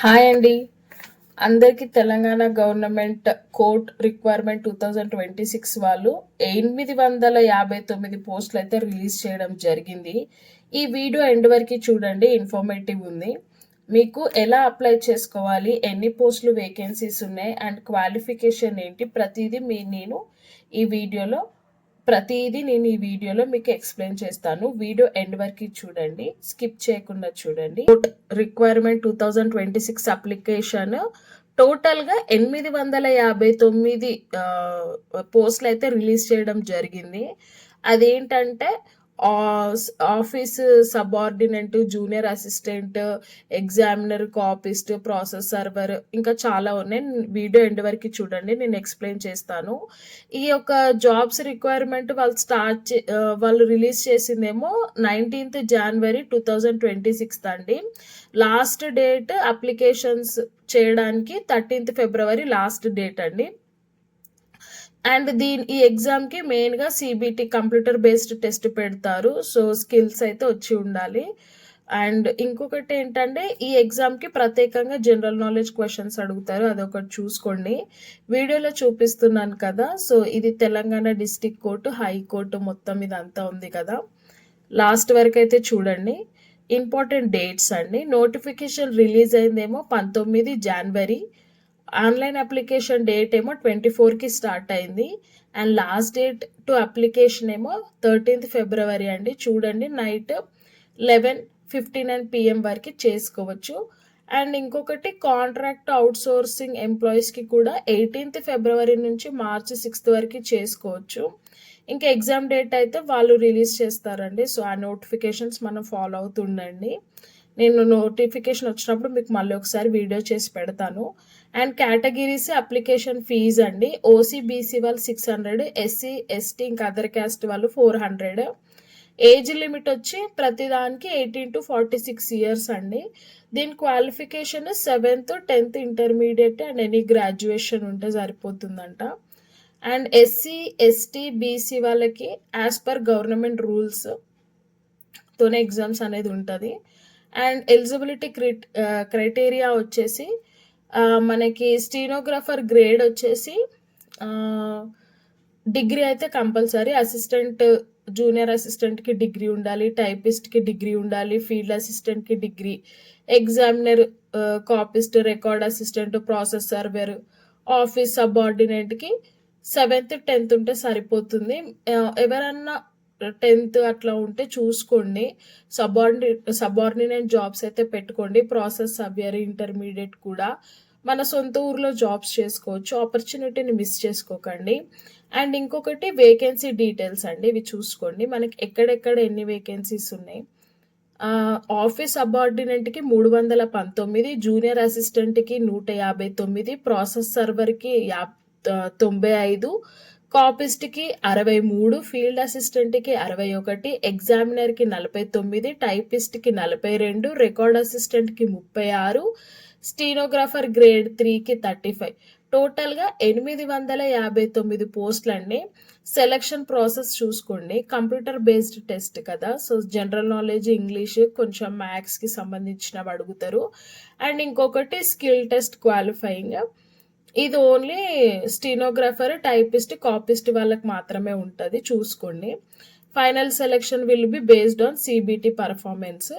Hi అండి. అందరికీ Telangana government court requirement two thousand twenty six వాళ్ళు ఎనిమిది వందల యాభై తొమ్మిది పోస్టులు అయితే రిలీజ్ చేయడం జరిగింది. ఈ వీడియో ఎండ్ వరకు చూడండి ఇన్ఫర్మేటివ్ ఉంది. మీకు ఎలా అప్లై చేసుకోవాలి ఎన్ని పోస్టులు వేకెన్సీస్ ఉన్నాయి అండ్ క్వాలిఫికేషన్ ఏంటి ప్రతిదీ మీ నేను ఈ వీడియోలో ప్రతిదీ నేను ఈ వీడియోలో మీకు ఎక్స్ప్లెయిన్ చేస్తాను. వీడియో ఎండ్ వరకు చూడండి. స్కిప్ చేయకుండా చూడండి. Requirement two thousand twenty six application టోటల్గా ఎనిమిది వందల యాభై తొమ్మిది పోస్టులు అయితే రిలీజ్ చేయడం జరిగింది. అదేంటంటే office subordinate junior assistant examiner copyist process server ఇంకా చాలా ఉన్నాయి. వీడియో ఎండ్ వరకు చూడండి నేను ఎక్స్ప్లెయిన్ చేస్తాను. ఈ యొక్క జాబ్స్ రిక్వైర్మెంట్ వాళ్ళు స్టార్ట్ చే వాళ్ళు release చేసిందేమో nineteenth January two thousand twenty sixth అండి. లాస్ట్ డేట్ అప్లికేషన్స్ చేయడానికి థర్టీన్త్ ఫిబ్రవరి లాస్ట్ డేట్ అండి. అండ్ దీని ఈ ఎగ్జామ్కి మెయిన్గా సిబిటి కంప్యూటర్ బేస్డ్ టెస్ట్ పెడతారు. సో స్కిల్స్ అయితే వచ్చి ఉండాలి. అండ్ ఇంకొకటి ఏంటంటే ఈ ఎగ్జామ్కి ప్రత్యేకంగా జనరల్ నాలెడ్జ్ క్వశ్చన్స్ అడుగుతారు. అదొకటి చూసుకోండి. వీడియోలో చూపిస్తున్నాను కదా. సో ఇది తెలంగాణ డిస్టిక్ కోర్టు హైకోర్టు మొత్తం ఇదంతా ఉంది కదా. లాస్ట్ వరకు అయితే చూడండి. ఇంపార్టెంట్ డేట్స్ అండి. నోటిఫికేషన్ రిలీజ్ అయిందేమో పంతొమ్మిది జనవరి. ఆన్లైన్ అప్లికేషన్ డేట్ ఏమో ట్వంటీ ఫోర్కి స్టార్ట్ అయింది. And last date to application ఏమో థర్టీన్త్ ఫిబ్రవరి అండి. చూడండి night eleven fifty nine PM వరకు చేసుకోవచ్చు. అండ్ ఇంకొకటి కాంట్రాక్ట్ అవుట్ సోర్సింగ్ ఎంప్లాయీస్కి కూడా ఎయిటీన్త్ ఫిబ్రవరి నుంచి మార్చి సిక్స్త్ వరకు చేసుకోవచ్చు. ఇంకా ఎగ్జామ్ డేట్ అయితే వాళ్ళు రిలీజ్ చేస్తారండి. సో ఆ నోటిఫికేషన్స్ మనం ఫాలో అవుతుండండి. నేను నోటిఫికేషన్ వచ్చినప్పుడు మీకు మళ్ళీ ఒకసారి వీడియో చేసి పెడతాను. అండ్ కేటగిరీస్ అప్లికేషన్ ఫీజ్ అండి. ఓసీ బీసీ వాళ్ళు సిక్స్ హండ్రెడ్ ఎస్సీ ఎస్టీ ఇంకా అదర్ క్యాస్ట్ వాళ్ళు ఫోర్ హండ్రెడ్ ఏజ్ లిమిట్ వచ్చి ప్రతిదానికి eighteen to forty six years అండి. దీని qualification seventh tenth intermediate and any graduation ఉంటే సరిపోతుందంట. అండ్ ఎస్సీ ఎస్టీ బీసీ వాళ్ళకి యాజ్ పర్ గవర్నమెంట్ రూల్స్ తోనే ఎగ్జామ్స్ అనేది ఉంటుంది. అండ్ ఎలిజిబిలిటీ క్రిట్ క్రైటీరియా వచ్చేసి మనకి స్టీనోగ్రాఫర్ గ్రేడ్ వచ్చేసి డిగ్రీ అయితే కంపల్సరీ. అసిస్టెంట్ జూనియర్ అసిస్టెంట్కి డిగ్రీ ఉండాలి టైపిస్ట్కి డిగ్రీ ఉండాలి field అసిస్టెంట్కి degree examiner copyist record assistant process server office సబార్డినేట్కి seventh tenth ఉంటే సరిపోతుంది. ఎవరన్నా టెన్త్ అట్లా ఉంటే చూసుకోండి. సబార్డి సబార్డినేట్ జాబ్స్ అయితే పెట్టుకోండి. ప్రాసెస్ సబ్యర్ ఇంటర్మీడియట్ కూడా. మన సొంత ఊర్లో జాబ్స్ చేసుకోవచ్చు. ఆపర్చునిటీని మిస్ చేసుకోకండి. అండ్ ఇంకొకటి వేకెన్సీ డీటెయిల్స్ అండి. ఇవి చూసుకోండి. మనకి ఎక్కడెక్కడ ఎన్ని వేకెన్సీస్ ఉన్నాయి? ఆఫీస్ అబార్డినెంట్కి మూడు వందల పంతొమ్మిది జూనియర్ అసిస్టెంట్కి నూట యాభై తొమ్మిది ప్రాసెస్ సర్వర్కి యా తొంభై ఐదు కాపిస్ట్కి అరవై మూడు ఫీల్డ్ అసిస్టెంట్కి అరవై ఒకటి ఎగ్జామినర్కి నలభై తొమ్మిది టైపిస్ట్కి నలభై రెండు రికార్డ్ అసిస్టెంట్కి ముప్పై ఆరు స్టీనోగ్రాఫర్ గ్రేడ్ త్రీకి థర్టీ ఫైవ్ టోటల్గా ఎనిమిది వందల యాభై తొమ్మిది పోస్టులండి. సెలక్షన్ ప్రాసెస్ చూసుకోండి. కంప్యూటర్ బేస్డ్ టెస్ట్ కదా. సో జనరల్ నాలెడ్జ్ ఇంగ్లీష్ కొంచెం మ్యాథ్స్కి సంబంధించినవి అడుగుతారు. అండ్ ఇంకొకటి స్కిల్ టెస్ట్ క్వాలిఫైయింగ్ ఇది ఓన్లీ స్టీనోగ్రాఫర్ టైపిస్ట్ కాపిస్ట్ వాళ్ళకి మాత్రమే ఉంటుంది చూసుకోండి. Final selection will be based on CBT performance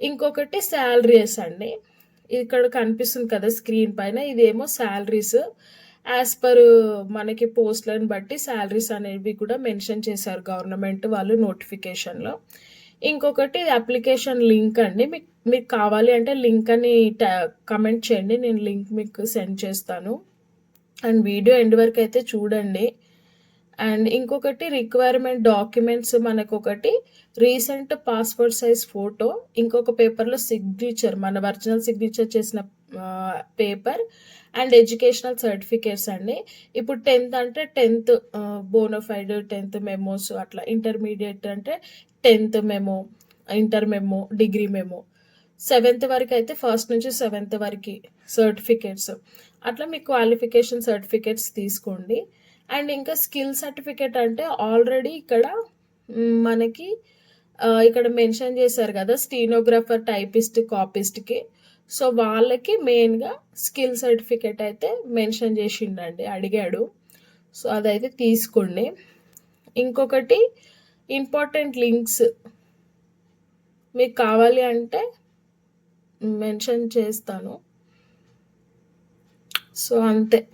ఇంకొకటి శాలరీస్ అండి. ఇక్కడ కనిపిస్తుంది కదా స్క్రీన్ పైన ఇదేమో శాలరీస్ యాజ్ పర్ మనకి పోస్ట్లను బట్టి శాలరీస్ అనేవి కూడా మెన్షన్ చేశారు గవర్నమెంట్ వాళ్ళు నోటిఫికేషన్లో ఇంకొకటి అప్లికేషన్ లింక్ అండి మీకు మీకు కావాలి అంటే లింక్ అని కమెంట్ చేయండి. నేను లింక్ మీకు సెండ్ చేస్తాను. అండ్ వీడియో ఎండ్ వరకు అయితే చూడండి. అండ్ ఇంకొకటి రిక్వైర్మెంట్ డాక్యుమెంట్స్ మనకు ఒకటి రీసెంట్ పాస్పోర్ట్ సైజ్ ఫోటో ఇంకొక పేపర్లో సిగ్నేచర్ మన ఒరిజినల్ సిగ్నేచర్ చేసిన పేపర్ అండ్ ఎడ్యుకేషనల్ సర్టిఫికేట్స్ అండి. ఇప్పుడు టెన్త్ అంటే tenth bona fide tenth memos అట్లా ఇంటర్మీడియట్ అంటే tenth memo inter memo degree memo seventh వరకు అయితే ఫస్ట్ నుంచి సెవెంత్ వరకు సర్టిఫికేట్స్. అట్లా మీ క్వాలిఫికేషన్ సర్టిఫికేట్స్ తీసుకోండి. అండ్ ఇంకా స్కిల్ సర్టిఫికేట్ అంటే ఆల్రెడీ ఇక్కడ మనకి ఇక్కడ మెన్షన్ చేశారు కదా స్టీనోగ్రాఫర్ టైపిస్ట్ కాపిస్ట్కి సో వాళ్ళకి మెయిన్గా స్కిల్ సర్టిఫికేట్ అయితే మెన్షన్ చేసిండండి అడిగాడు. సో అదైతే తీసుకోండి. ఇంకొకటి ఇంపార్టెంట్ లింక్స్ మీకు కావాలి అంటే మెన్షన్ చేస్తాను. సో అంతే.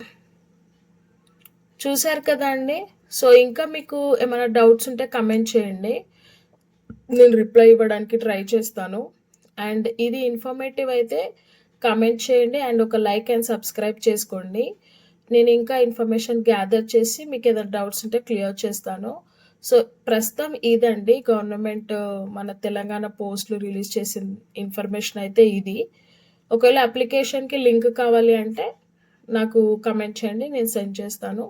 చూశారు కదా అండి? సో ఇంకా మీకు ఏమైనా డౌట్స్ ఉంటే కమెంట్ చేయండి. నేను రిప్లై ఇవ్వడానికి ట్రై చేస్తాను. అండ్ ఇది ఇన్ఫర్మేటివ్ అయితే కమెంట్ చేయండి అండ్ ఒక లైక్ అండ్ సబ్స్క్రైబ్ చేసుకోండి. నేను ఇంకా ఇన్ఫర్మేషన్ గ్యాదర్ చేసి మీకు ఏదైనా డౌట్స్ ఉంటే క్లియర్ చేస్తాను. సో ప్రస్తుతం ఇదండి గవర్నమెంట్ మన తెలంగాణ పోస్టులు రిలీజ్ చేసిన ఇన్ఫర్మేషన్ అయితే ఇది. ఒకవేళ అప్లికేషన్కి లింక్ కావాలి అంటే నాకు కమెంట్ చేయండి నేను సెండ్ చేస్తాను.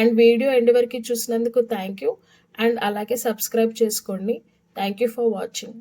అండ్ వీడియో ఎండ్ వరకు చూసినందుకు థ్యాంక్ యూ. అండ్ అలాగే సబ్స్క్రైబ్ చేసుకోండి. Thank you for watching.